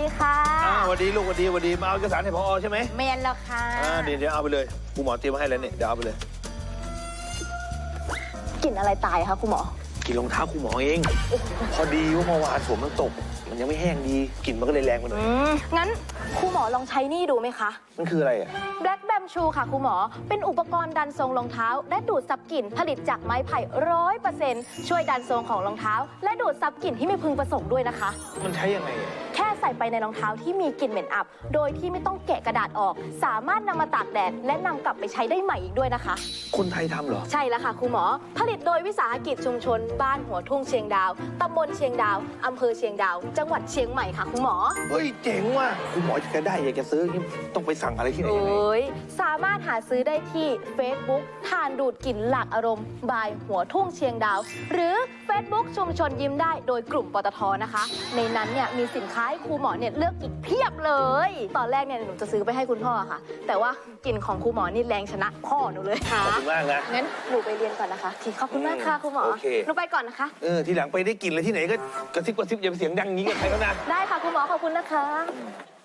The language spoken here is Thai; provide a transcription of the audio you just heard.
ดีค่ะอ่าสวัสดีลูกสวัสดีสวัสดีมาเอาเอกสารให้พอใช่ไหมเมนแล้วค่ะอ่าเดี๋ยวเดี๋ยวเอาไปเลยครูหมอเตรียมมาให้แล้วเนี่ยเดี๋ยวเอาไปเลยกลิ่นอะไรตายคะคุณหมอ กินรองเท้าครูหมอเอง พอดีว่าเมื่อวานฝนมันตก มันยังไม่แห้งดีกลิ่นมันก็เลยแรงไปหน่อยอืมงั้นครูหมอลองใช้นี่ดูไหมคะ มันคืออะไรอะ Black Bam Shoe ค่ะครูหมอ เป็นอุปกรณ์ดันทรงรองเท้า และดูดซับกลิ่นผลิตจากไม้ไผ่ร้อยเปอร์เซ็นต์ช่วยดันทรงของรองเท้า และดูดซับกลิ่นที่ไม่พึงประสงค์ด้วยนะคะ มันใช้ยังไงอะแค่ ใส่ไปในรองเท้าที่มีกลิ่นเหม็นอับ โดยที่ไม่ต้องแกะกระดาษออก สามารถนำมาตากแดดและนำกลับไปใช้ได้ใหม่อีกด้วยนะคะ คนไทยทำเหรอ ใช่แล้วค่ะครูหมอ ผลิตโดยวิสาหกิจชุมชน บ้านหัวทุ่งเชียงดาว ตำบลเชียงดาว อำเภอเชียงดาว จังหวัดเชียงใหม่ค่ะครูหมอ เฮ้ยเจ๋งว่ะครูหมออยากจะได้อยากจะซื้อนี่ต้องไปสั่งอะไรที่ไหนโอยังไง้ย สามารถหาซื้อได้ที่ Facebook ทานดูดกลิ่นหลากอารมณ์ บายหัวทุ่งเชียงดาว หรือ Facebook ชุมชนยิ้มได้โดยกลุ่มปตทนะคะ ในนั้นเนี่ยมีสินค้าให้ครูหมอเนี่ยเลือกอีกเพียบเลย ตอนแรกเนี่ยหนูจะซื้อไปให้คุณพ่อค่ะ แต่ว่ากลิ่นของครูหมอนี่แรงชนะพ่อหนูเลยค่ะขอบคุณมากนะ งั้นหนูไปเรียนก่อนนะคะทีขอบคุณมากค่ะครูหมอโอเค หนูไปก่อนนะคะ เออทีหลังไปได้กลิ่นอะไรที่ไหนก็กระซิบกระซิบอย่าไปเสียงดังอย่างนี้กับใครเขานะ ได้ค่ะคุณหมอขอบคุณนะคะอ